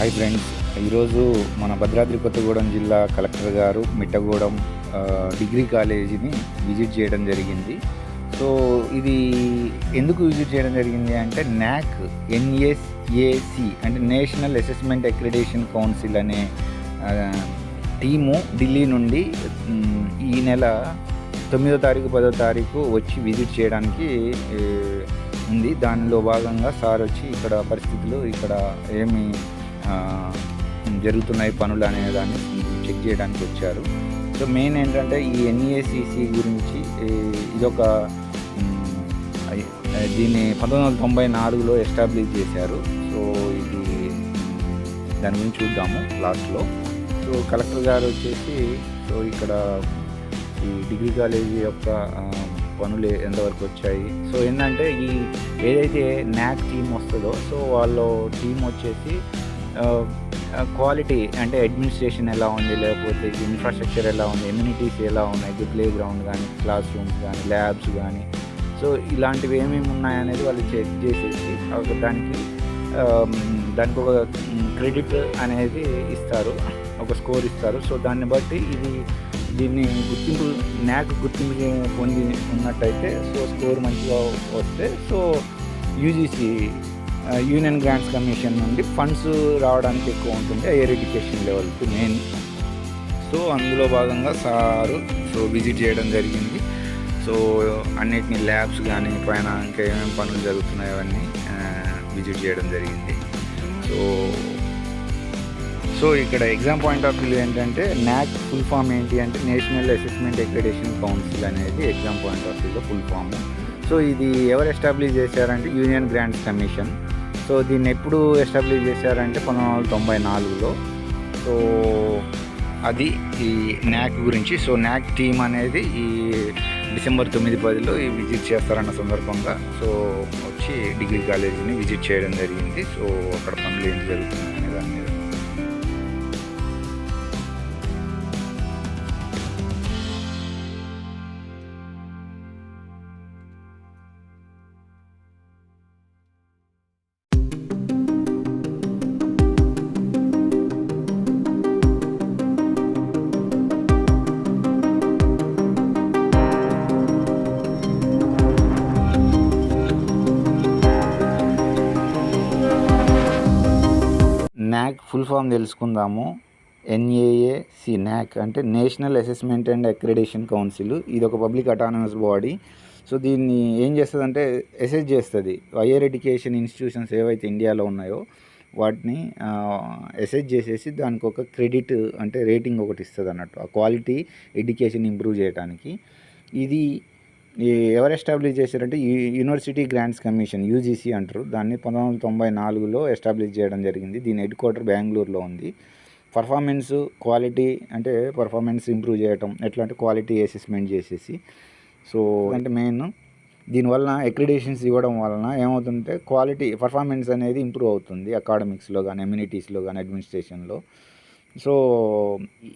Hi friends ఈరోజు మన భద్రాద్రి కొత్తగూడెం జిల్లా కలెక్టర్ గారు మిట్టగూడెం డిగ్రీ కాలేజీని విజిట్ చేయడం జరిగింది. సో ఇది ఎందుకు విజిట్ చేయడం జరిగింది అంటే NAAC N S A C అంటే నేషనల్ అసెస్మెంట్ అక్రిడేషన్ కౌన్సిల్ అనే టీము ఢిల్లీ నుండి ఈ నెల తొమ్మిదో తారీఖు పదో తారీఖు వచ్చి విజిట్ చేయడానికి ఉంది. దానిలో భాగంగా సార్ వచ్చి ఇక్కడ పరిస్థితులు ఇక్కడ ఏమి జరుగుతున్నాయి పనులు అనే దాన్ని చెక్ చేయడానికి వచ్చారు. సో మెయిన్ ఏంటంటే ఈ ఎన్ఈఏసిసి గురించి ఇదొక దీన్ని పంతొమ్మిది వందల తొంభై నాలుగులో ఎస్టాబ్లిష్ చేశారు. సో ఇది దాని గురించి చూద్దాము లాస్ట్లో సో కలెక్టర్ గారు వచ్చేసి సో ఇక్కడ ఈ డిగ్రీ కాలేజీ యొక్క పనులు ఎంతవరకు వచ్చాయి? సో ఏంటంటే ఈ ఏదైతే న్యాక్ టీం వస్తుందో సో వాళ్ళ టీం వచ్చేసి క్వాలిటీ అంటే అడ్మినిస్ట్రేషన్ ఎలా ఉంది లేకపోతే ఇన్ఫ్రాస్ట్రక్చర్ ఎలా ఉంది ఎమ్యూనిటీస్ ఎలా ఉన్నాయి ప్లే గ్రౌండ్ కానీ క్లాస్ రూమ్స్ కానీ ల్యాబ్స్ కానీ సో ఇలాంటివి ఏమేమి ఉన్నాయనేది వాళ్ళు చెక్ చేసేసి దానికి దానికి ఒక క్రెడిట్ అనేది ఇస్తారు ఒక స్కోర్ ఇస్తారు. సో దాన్ని బట్టి ఇది దీన్ని గుర్తింపు న్యాక్ గుర్తింపు పొంది ఉన్నట్టయితే సో స్కోర్ మంచిగా వస్తే so UGC union grants commission నుండి ఫండ్స్ రావడానికి ఎక్కువ ఉంటుంది హైయర్ ఎడ్యుకేషన్ లెవెల్కి మెయిన్ సో అందులో భాగంగా సారు సో విజిట్ చేయడం జరిగింది. సో అన్నిటినీ ల్యాబ్స్ కానీ పైన ఇంకా ఏమేమి పనులు జరుగుతున్నాయి అవన్నీ విజిట్ చేయడం జరిగింది. సో సో ఇక్కడ ఎగ్జామ్ పాయింట్ ఆఫ్ వ్యూ ఏంటంటే నాక్ ఫుల్ ఫామ్ ఏంటి అంటే నేషనల్ అసెస్మెంట్ అక్రిడేషన్ కౌన్సిల్ అనేది ఎగ్జామ్ పాయింట్ ఆఫ్ వ్యూలో ఫుల్ ఫామ్ సో ఇది ఎవరు ఎస్టాబ్లిష్ చేశారంటే యూనియన్ గ్రాంట్స్ కమిషన్ సో దీన్ని ఎప్పుడు ఎస్టాబ్లిష్ చేశారంటే పంతొమ్మిది వందల తొంభై నాలుగులో. సో అది ఈ న్యాక్ గురించి సో న్యాక్ టీమ్ అనేది ఈ డిసెంబర్ తొమ్మిది పదిలో ఈ విజిట్ చేస్తారన్న సందర్భంగా సో వచ్చి డిగ్రీ కాలేజీని విజిట్ చేయడం జరిగింది. సో అక్కడ పనులు ఏం జరుగుతున్నాయి అనే దాని న్యాక్ ఫుల్ ఫామ్ తెలుసుకుందాము. ఎన్ఏఏసి న్యాక్ అంటే national assessment and accreditation council. ఇది ఒక పబ్లిక్ అటానమస్ బాడీ. సో దీన్ని ఏం చేస్తుందంటే అసెస్ చేస్తుంది. హయ్యర్ ఎడ్యుకేషన్ ఇన్స్టిట్యూషన్స్ ఏవైతే ఇండియాలో ఉన్నాయో వాటిని అసెస్ చేసేసి దానికి ఒక క్రెడిట్ అంటే రేటింగ్ ఒకటి ఇస్తుంది అన్నట్టు ఆ క్వాలిటీ ఎడ్యుకేషన్ ఇంప్రూవ్ చేయడానికి ఇది ఎవరు ఎస్టాబ్లిష్ చేశారంటే యూనివర్సిటీ గ్రాంట్స్ కమిషన్ యూజీసీ అంటారు. దాన్ని పంతొమ్మిది వందల తొంభై నాలుగులో ఎస్టాబ్లిష్ చేయడం జరిగింది. దీని హెడ్ క్వార్టర్ బెంగళూరులో ఉంది. పర్ఫార్మెన్స్ క్వాలిటీ అంటే పర్ఫార్మెన్స్ ఇంప్రూవ్ చేయటం ఎట్లా అంటే క్వాలిటీ అసెస్మెంట్ చేసేసి. సో అంటే మెయిన్. దీనివల్ల అక్రిడేషన్స్ ఇవ్వడం వలన ఏమవుతుంటే క్వాలిటీ పర్ఫార్మెన్స్ అనేది ఇంప్రూవ్ అవుతుంది అకాడమిక్స్లో కానీ ఎమ్యూనిటీస్లో కానీ అడ్మినిస్ట్రేషన్లో. సో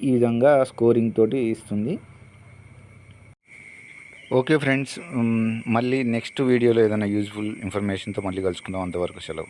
ఈ విధంగా స్కోరింగ్ తోటి ఇస్తుంది. ఓకే ఫ్రెండ్స్ మళ్ళీ నెక్స్ట్ వీడియోలో ఏదైనా యూజ్ఫుల్ ఇన్ఫర్మేషన్తో మళ్ళీ కలుసుకుందాం. అంతవరకు సెలవు.